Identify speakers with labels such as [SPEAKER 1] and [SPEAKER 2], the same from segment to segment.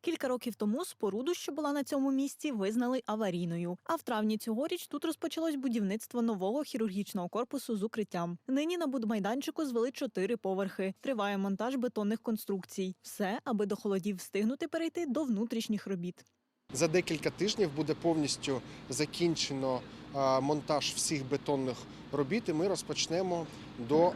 [SPEAKER 1] Кілька років тому споруду, що була на цьому місці, визнали аварійною. А в травні цьогоріч тут розпочалось будівництво нового хірургічного корпусу з укриттям. Нині на будмайданчику звели чотири поверхи. Триває монтаж бетонних конструкцій. Все, аби до холодів встигнути перейти до внутрішніх робіт.
[SPEAKER 2] За декілька тижнів буде повністю закінчено монтаж всіх бетонних робіт, і ми розпочнемо до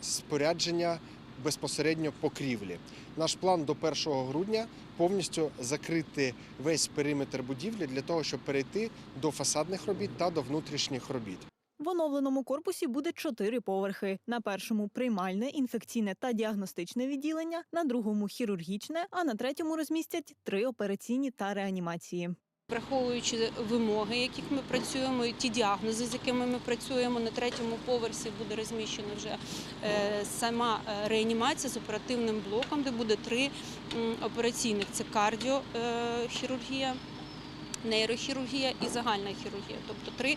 [SPEAKER 2] спорядження безпосередньо покрівлі. Наш план до 1 грудня повністю закрити весь периметр будівлі для того, щоб перейти до фасадних робіт та до внутрішніх робіт.
[SPEAKER 1] В оновленому корпусі буде чотири поверхи. На першому приймальне, інфекційне та діагностичне відділення, на другому хірургічне, а на третьому розмістять три операційні та реанімації.
[SPEAKER 3] Враховуючи вимоги, яких ми працюємо, і ті діагнози, з якими ми працюємо, на третьому поверсі буде розміщена вже е, сама е, реанімація з оперативним блоком, де буде три операційних: це кардіохірургія, нейрохірургія і загальна хірургія, тобто три е,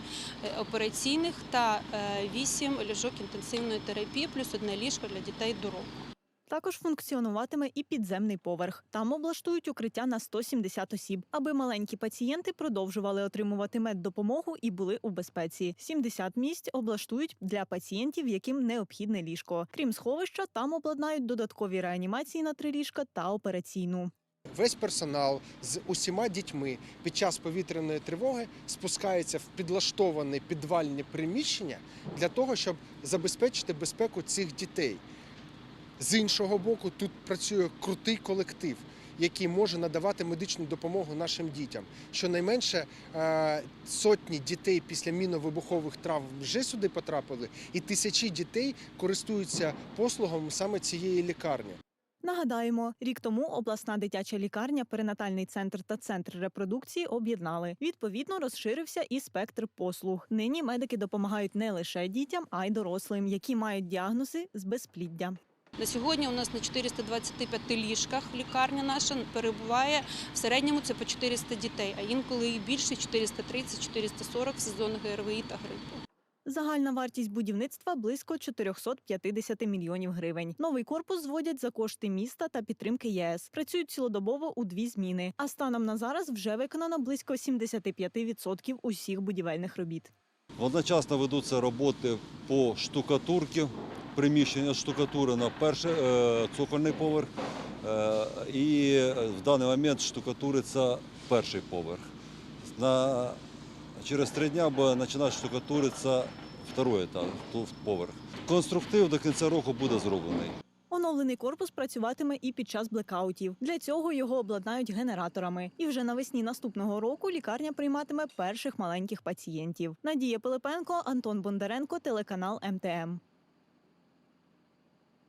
[SPEAKER 3] операційних та е, вісім ліжок інтенсивної терапії, плюс одне ліжко для дітей до року.
[SPEAKER 1] Також функціонуватиме і підземний поверх. Там облаштують укриття на 170 осіб, аби маленькі пацієнти продовжували отримувати меддопомогу і були у безпеці. 70 місць облаштують для пацієнтів, яким необхідне ліжко. Крім сховища, там обладнають додаткові реанімації на три ліжка та операційну.
[SPEAKER 2] Весь персонал з усіма дітьми під час повітряної тривоги спускається в підлаштоване підвальне приміщення для того, щоб забезпечити безпеку цих дітей. З іншого боку, тут працює крутий колектив, який може надавати медичну допомогу нашим дітям. Щонайменше е, сотні дітей після міновибухових травм вже сюди потрапили, і тисячі дітей користуються послугами саме цієї лікарні.
[SPEAKER 1] Нагадаємо, рік тому обласна дитяча лікарня, перинатальний центр та центр репродукції об'єднали. Відповідно, розширився і спектр послуг. Нині медики допомагають не лише дітям, а й дорослим, які мають діагнози з безпліддя.
[SPEAKER 3] На сьогодні у нас на 425 ліжках лікарня наша перебуває в середньому це по 400 дітей, а інколи і більше 430-440 в сезон ГРВІ та грипу.
[SPEAKER 1] Загальна вартість будівництва близько 450 мільйонів гривень. Новий корпус зводять за кошти міста та підтримки ЄС. Працюють цілодобово у дві зміни. А станом на зараз вже виконано близько 75% усіх будівельних робіт.
[SPEAKER 4] Одночасно ведуться роботи по штукатурці, приміщення штукатури на перший е, цокольний поверх. Е, і в даний момент штукатуриться перший поверх. На, через три дні буде починати штукатуритися другий поверх. Конструктив до кінця року буде зроблений.
[SPEAKER 1] Оновлений корпус працюватиме і під час блекаутів. Для цього його обладнають генераторами. І вже навесні наступного року лікарня прийматиме перших маленьких пацієнтів. Надія Пилипенко, Антон Бондаренко, телеканал МТМ.